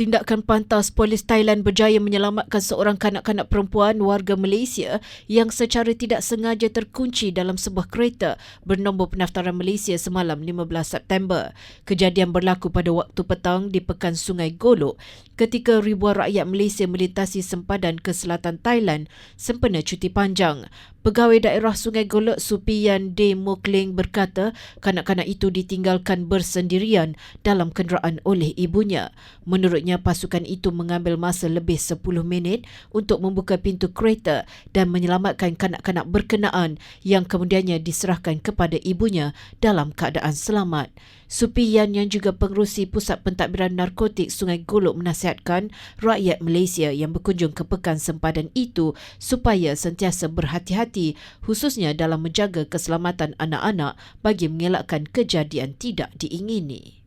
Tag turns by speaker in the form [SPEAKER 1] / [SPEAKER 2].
[SPEAKER 1] Tindakan pantas polis Thailand berjaya menyelamatkan seorang kanak-kanak perempuan warga Malaysia yang secara tidak sengaja terkunci dalam sebuah kereta bernombor pendaftaran Malaysia semalam 15 September. Kejadian berlaku pada waktu petang di Pekan Sungai Golok ketika ribuan rakyat Malaysia melintasi sempadan ke selatan Thailand sempena cuti panjang. Pegawai daerah Sungai Golok Supian D. Mokling berkata kanak-kanak itu ditinggalkan bersendirian dalam kenderaan oleh ibunya. Menurutnya pasukan itu mengambil masa lebih 10 minit untuk membuka pintu kereta dan menyelamatkan kanak-kanak berkenaan yang kemudiannya diserahkan kepada ibunya dalam keadaan selamat. Supian yang juga pengerusi Pusat Pentadbiran Narkotik Sungai Golok menasihatkan rakyat Malaysia yang berkunjung ke pekan sempadan itu supaya sentiasa berhati-hati khususnya dalam menjaga keselamatan anak-anak bagi mengelakkan kejadian tidak diingini.